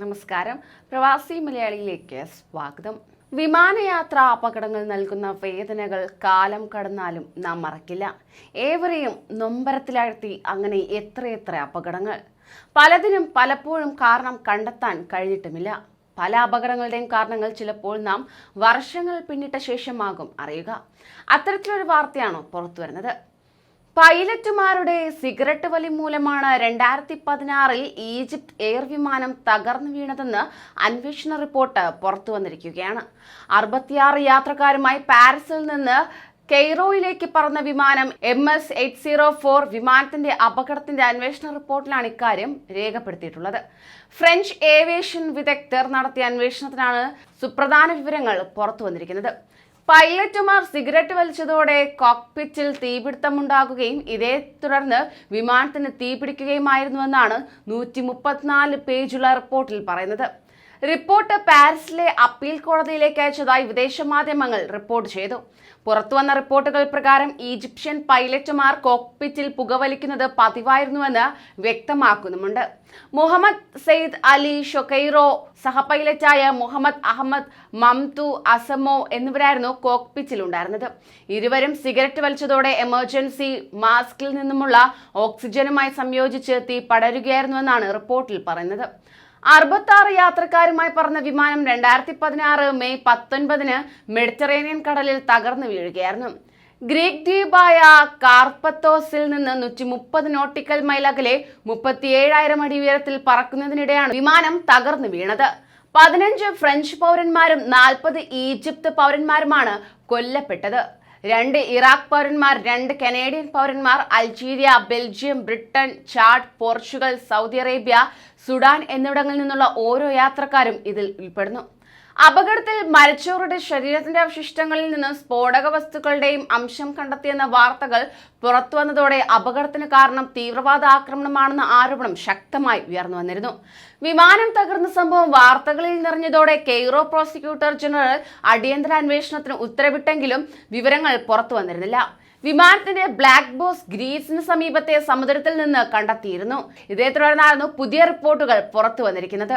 നമസ്കാരം. പ്രവാസി മലയാളിയിലേക്ക് സ്വാഗതം. വിമാനയാത്ര അപകടങ്ങൾ നൽകുന്ന വേദനകൾ കാലം കടന്നാലും നാം മറക്കില്ല. ഏവരെയും നൊമ്പരത്തിലാഴ്ത്തി അങ്ങനെ എത്രയെത്ര അപകടങ്ങൾ. പലതിനും പലപ്പോഴും കാരണം കണ്ടെത്താൻ കഴിഞ്ഞിട്ടുമില്ല. പല അപകടങ്ങളുടെയും കാരണങ്ങൾ ചിലപ്പോൾ നാം വർഷങ്ങൾ പിന്നിട്ട ശേഷമാകും അറിയുക. അത്തരത്തിലൊരു വാർത്തയാണോ പുറത്തു വരുന്നത് പൈലറ്റുമാരുടെ സിഗരറ്റ് വലി മൂലമാണ് രണ്ടായിരത്തി പതിനാറിൽ ഈജിപ്ത് എയർ വിമാനം തകർന്നു വീണതെന്ന് അന്വേഷണ റിപ്പോർട്ട് പുറത്തു വന്നിരിക്കുകയാണ്. അറുപത്തിയാറ് യാത്രക്കാരുമായി പാരീസിൽ നിന്ന് കെയ്റോയിലേക്ക് പറന്ന വിമാനം M S eight zero four വിമാനത്തിന്റെ അപകടത്തിന്റെ അന്വേഷണ റിപ്പോർട്ടിലാണ് ഇക്കാര്യം രേഖപ്പെടുത്തിയിട്ടുള്ളത്. ഫ്രഞ്ച് ഏവിയേഷൻ വിദഗ്ധർ നടത്തിയ അന്വേഷണത്തിനാണ് സുപ്രധാന വിവരങ്ങൾ പുറത്തു വന്നിരിക്കുന്നത്. പൈലറ്റുമാർ സിഗരറ്റ് വലിച്ചതോടെ കോക്പിറ്റിൽ തീപിടുത്തമുണ്ടാകുകയും ഇതേ തുടർന്ന് വിമാനത്തിന് തീപിടിക്കുകയുമായിരുന്നുവെന്നാണ് നൂറ്റി മുപ്പത്തിനാല് പേജുള്ള റിപ്പോർട്ടിൽ പറയുന്നത്. റിപ്പോർട്ട് പാരീസിലെ അപ്പീൽ കോടതിയിലേക്ക് അയച്ചതായി വിദേശ മാധ്യമങ്ങൾ റിപ്പോർട്ട് ചെയ്തു. പുറത്തുവന്ന റിപ്പോർട്ടുകൾ പ്രകാരം ഈജിപ്ഷ്യൻ പൈലറ്റുമാർ കോക്പിറ്റിൽ പുകവലിക്കുന്നത് പതിവായിരുന്നുവെന്ന് വ്യക്തമാക്കുന്നുമുണ്ട്. മുഹമ്മദ് സെയ്ദ് അലി ഷൊക്കൈറോ സഹപൈലറ്റായ മുഹമ്മദ് അഹമ്മദ് മംതു അസമോ എന്നിവരായിരുന്നു കോക്പിറ്റിലുണ്ടായിരുന്നത്. ഇരുവരും സിഗരറ്റ് വലിച്ചതോടെ എമർജൻസി മാസ്കിൽ നിന്നുമുള്ള ഓക്സിജനുമായി സംയോജിച്ച് തീ പടരുകയായിരുന്നുവെന്നാണ് റിപ്പോർട്ടിൽ പറയുന്നത്. അറുപത്താറ് യാത്രക്കാരുമായി പറഞ്ഞ വിമാനം രണ്ടായിരത്തി പതിനാറ് മെയ് പത്തൊൻപതിന് മെഡിറ്ററേനിയൻ കടലിൽ തകർന്നു വീഴുകയായിരുന്നു. ഗ്രീക്ക് ദ്വീപായ കാർപ്പത്തോസിൽ നിന്ന് നൂറ്റി മുപ്പത് നോട്ടിക്കൽ മൈൽ അകലെ മുപ്പത്തിയേഴായിരം അടി ഉയരത്തിൽ പറക്കുന്നതിനിടെയാണ് വിമാനം തകർന്നു വീണത്. പതിനഞ്ച് ഫ്രഞ്ച് പൗരന്മാരും നാൽപ്പത് ഈജിപ്ത് പൗരന്മാരുമാണ് കൊല്ലപ്പെട്ടത്. രണ്ട് ഇറാഖ് പൗരന്മാർ രണ്ട് കനേഡിയൻ പൗരന്മാർ Algeria Belgium Britain Chad Portugal Saudi Arabia Sudan എന്നിവിടങ്ങളിൽ നിന്നുള്ള ഓരോ യാത്രക്കാരും ഇതിൽ ഉൾപ്പെടുന്നു. അപകടത്തിൽ മരിച്ചവരുടെ ശരീരത്തിന്റെ അവശിഷ്ടങ്ങളിൽ നിന്ന് സ്ഫോടക വസ്തുക്കളുടെയും അംശം കണ്ടെത്തിയെന്ന വാർത്തകൾ പുറത്തുവന്നതോടെ അപകടത്തിന് കാരണം തീവ്രവാദ ആക്രമണമാണെന്ന ആരോപണം ശക്തമായി ഉയർന്നു വന്നിരുന്നു. വിമാനം തകർന്ന സംഭവം വാർത്തകളിൽ നിറഞ്ഞതോടെ കെയ്റോ പ്രോസിക്യൂട്ടർ ജനറൽ അടിയന്തര അന്വേഷണത്തിന് ഉത്തരവിട്ടെങ്കിലും വിവരങ്ങൾ പുറത്തു വന്നിരുന്നില്ല. വിമാനത്തിന്റെ ബ്ലാക്ക് ബോസ് ഗ്രീസിന് സമീപത്തെ സമുദ്രത്തിൽ നിന്ന് കണ്ടെത്തിയിരുന്നു. ഇതേ തുടർന്നായിരുന്നു പുതിയ റിപ്പോർട്ടുകൾ പുറത്തു വന്നിരിക്കുന്നത്.